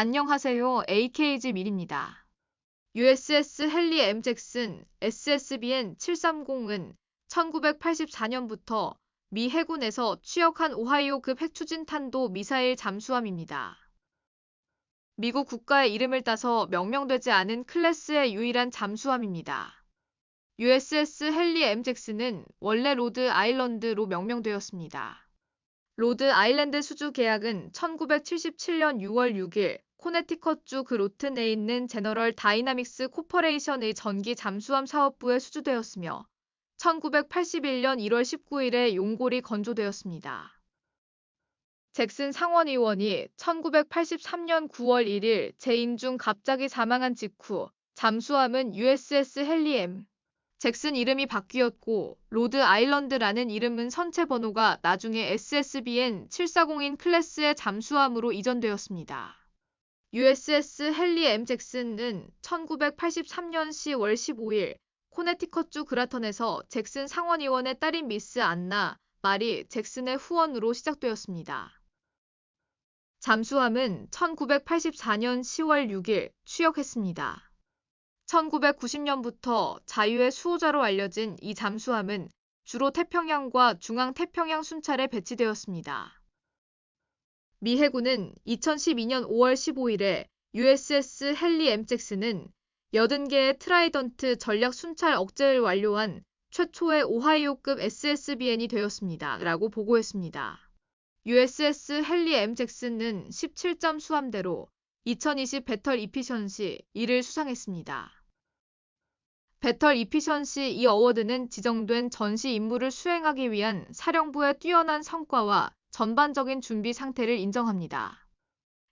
안녕하세요. AKG 밀입니다. USS 헨리 M 잭슨 SSBN 730은 1984년부터 미 해군에서 취역한 오하이오급 핵추진 탄도 미사일 잠수함입니다. 미국 국가의 이름을 따서 명명되지 않은 클래스의 유일한 잠수함입니다. USS 헨리 M 잭슨은 원래 로드 아일랜드로 명명되었습니다. 로드 아일랜드 수주 계약은 1977년 6월 6일 코네티컷주 그 로튼에 있는 제너럴 다이나믹스 코퍼레이션의 전기 잠수함 사업부에 수주되었으며 1981년 1월 19일에 용골이 건조되었습니다. 잭슨 상원의원이 1983년 9월 1일 재임 중 갑자기 사망한 직후 잠수함은 USS 헨리 M. 잭슨 이름이 바뀌었고 로드 아일랜드라는 이름은 선체 번호가 나중에 SSBN 740인 클래스의 잠수함으로 이전되었습니다. USS 헨리 M 잭슨은 1983년 10월 15일 코네티컷주 그라턴에서 잭슨 상원의원의 딸인 미스 안나 마리 잭슨의 후원으로 시작되었습니다. 잠수함은 1984년 10월 6일 취역했습니다. 1990년부터 자유의 수호자로 알려진 이 잠수함은 주로 태평양과 중앙태평양 순찰에 배치되었습니다. 미 해군은 2012년 5월 15일에 USS 헨리 M 잭슨은 80개의 트라이던트 전략 순찰 억제를 완료한 최초의 오하이오급 SSBN이 되었습니다. 라고 보고했습니다. USS 헨리 M 잭슨은 17점 수함대로 2020 배털 이피션시 1을 수상했습니다. 배털 이피션시 이 어워드는 지정된 전시 임무를 수행하기 위한 사령부의 뛰어난 성과와 전반적인 준비 상태를 인정합니다.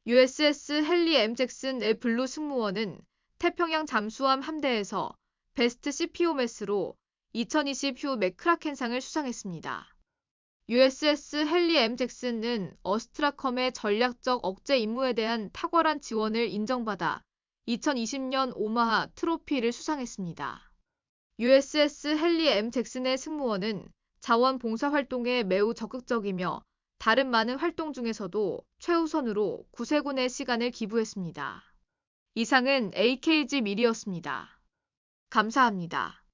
USS 헨리 M 잭슨 의 블루 승무원은 태평양 잠수함 함대에서 베스트 CPO메스로 2020 휴 맥크라켄상을 수상했습니다. USS 헨리 M 잭슨은 어스트라컴의 전략적 억제 임무에 대한 탁월한 지원을 인정받아 2020년 오마하 트로피를 수상했습니다. USS 헨리 M 잭슨의 승무원은 자원 봉사 활동에 매우 적극적이며 다른 많은 활동 중에서도 최우선으로 구세군의 시간을 기부했습니다. 이상은 AKG 밀이었습니다. 감사합니다.